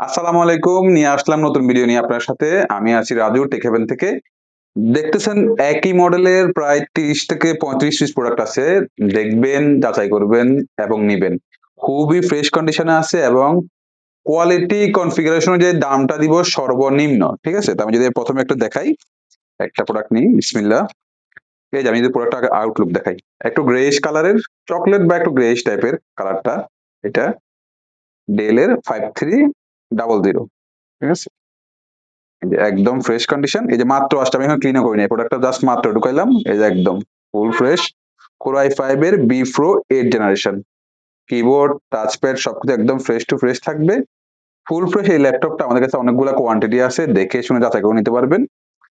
আসসালামু আলাইকুম, নিয়ে আসলাম নতুন ভিডিও নিয়ে আপনার সাথে। আমি আছি রাজু টেক হেভেন থেকে। দেখতেছেন, একই মডেলের প্রায় তিরিশ থেকে পঁয়ত্রিশ পিস প্রোডাক্ট আছে। দেখবেন, যাচাই করবেন এবং নিবেন। খুবই ফ্রেশ কন্ডিশনে আছে এবং কোয়ালিটি কনফিগারেশনের যে দামটা দিব সর্বনিম্ন, ঠিক আছে? তো আমি যদি প্রথমে একটু দেখাই, একটা প্রোডাক্ট নিই বিসমিল্লা ঠিক আছে আমি যদি প্রোডাক্টটা আউটলুক দেখাই। একটু গ্রেইশ কালারের চকলেট বা একটু গ্রেইশ টাইপের কালারটা এটা ডেলের ফাইভ থ্রি ডাবল জিরো ঠিক আছে? একদম ফ্রেশ কন্ডিশন এই যে মাত্র আসটা আমি এখন ক্লিনও করিনি প্রোডাক্টটা জাস্ট মাত্র ঢুকাইলাম, এই যে একদম full fresh Core i five এর vPro eight generation keyboard touchpad সবকিছু একদম ফ্রেশ টু ফ্রেশ থাকবে ফুল ফ্রেশ এই ল্যাপটপটা আমাদের কাছে অনেকগুলো কোয়ান্টিটি আছে, দেখে শুনে যাচাই করে নিতে পারবেন।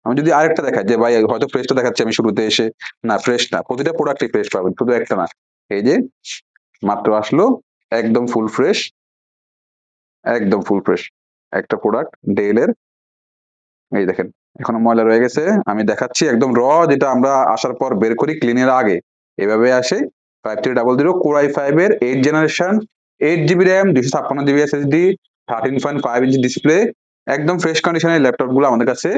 আমি যদি আরেকটা দেখাই, যে ভাই হয়তো ফ্রেশটা দেখাচ্ছি আমি শুরুতে এসে, না ফ্রেশ না, প্রতিটা প্রোডাক্টই ফ্রেশ পাবেন, শুধু একটা না, এই যে মাত্র আসলো, একদম ফুল ফ্রেশ একদম ফুল ফ্রেশ একটা প্রোডাক্ট ডেলের এই দেখেন, এখনও ময়লা রয়ে গেছে, আমি দেখাচ্ছি একদম র যেটা আমরা আসার পর বের করি ক্লিনের আগে। এভাবে আসে five three double zero Core i five এর eight generation eight GB RAM দুশো ছাপ্পান্ন GB SSD thirteen point five inch display একদম ফ্রেশ কন্ডিশনের ল্যাপটপগুলো আমাদের কাছে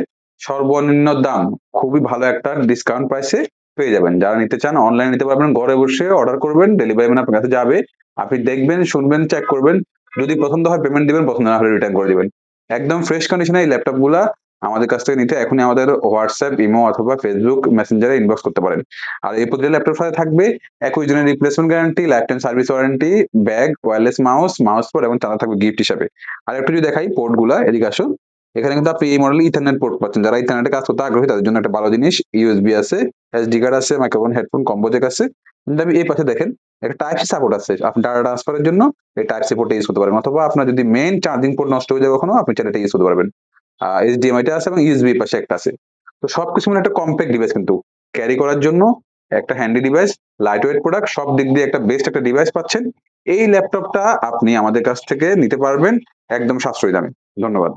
সর্বনিম্ন দাম। খুবই ভালো একটা ডিসকাউন্ট প্রাইসে পেয়ে যাবেন। যারা নিতে চান অনলাইন নিতে পারবেন, ঘরে বসে অর্ডার করবেন ডেলিভারি ম্যান আপনার কাছে যাবে, আপনি দেখবেন, শুনবেন চেক করবেন যদি পছন্দ হয় পেমেন্ট দিবেন পছন্দ না হলে রিটার্ন করে দিবেন। একদম ফ্রেশ কন্ডিশনে এই ল্যাপটপগুলা আমাদের কাছ থেকে নিতে এখনই আমাদের হোয়াটসঅ্যাপ ইমো অথবা ফেসবুক মেসেঞ্জারে ইনবক্স করতে পারেন। আর এই প্রতিটা ল্যাপটপ সাথে থাকবে একুশ দিনের replacement guarantee life time service warranty bag wireless mouse mouse port এবং তারা থাকবে গিফট হিসাবে। আর একটু যদি দেখাই পোর্টগুলা, এদিকে আসুন। এখানে কিন্তু আপনি এই মডেল ইথারনেট পোর্ট পাচ্ছেন। যারা ইথারনেটে কাজ করতে আগ্রহী, তাদের জন্য একটা ভালো জিনিস ইউএসবি আছে। এসডি কার্ড আছে মাইক্রোফোন হেডফোন কম্বো জ্যাক আছে। আমি এই পাশে দেখেন, একটা টাইপ সি সাপোর্ট আছে। আপনি ডাটা ট্রান্সফারের জন্য এই টাইপ সি পোর্টটা ইউজ করতে পারেন অথবা আপনার যদি মেইন চার্জিং পোর্ট নষ্ট হয়ে যায় কখনো, আপনি চ্যানেলটা ইউজ করতে পারবেন। এইচডিএমআই টা আছে এবং ইউএসবি পাশে একটা আছে। তো সবকিছু মানে একটা কম্প্যাক্ট ডিভাইস কিন্তু। ক্যারি করার জন্য একটা handy device light weight product সব দিক দিয়ে একটা বেস্ট একটা ডিভাইস পাচ্ছেন। এই ল্যাপটপটা আপনি আমাদের কাছ থেকে নিতে পারবেন একদম সাশ্রয়ী দামে। ধন্যবাদ।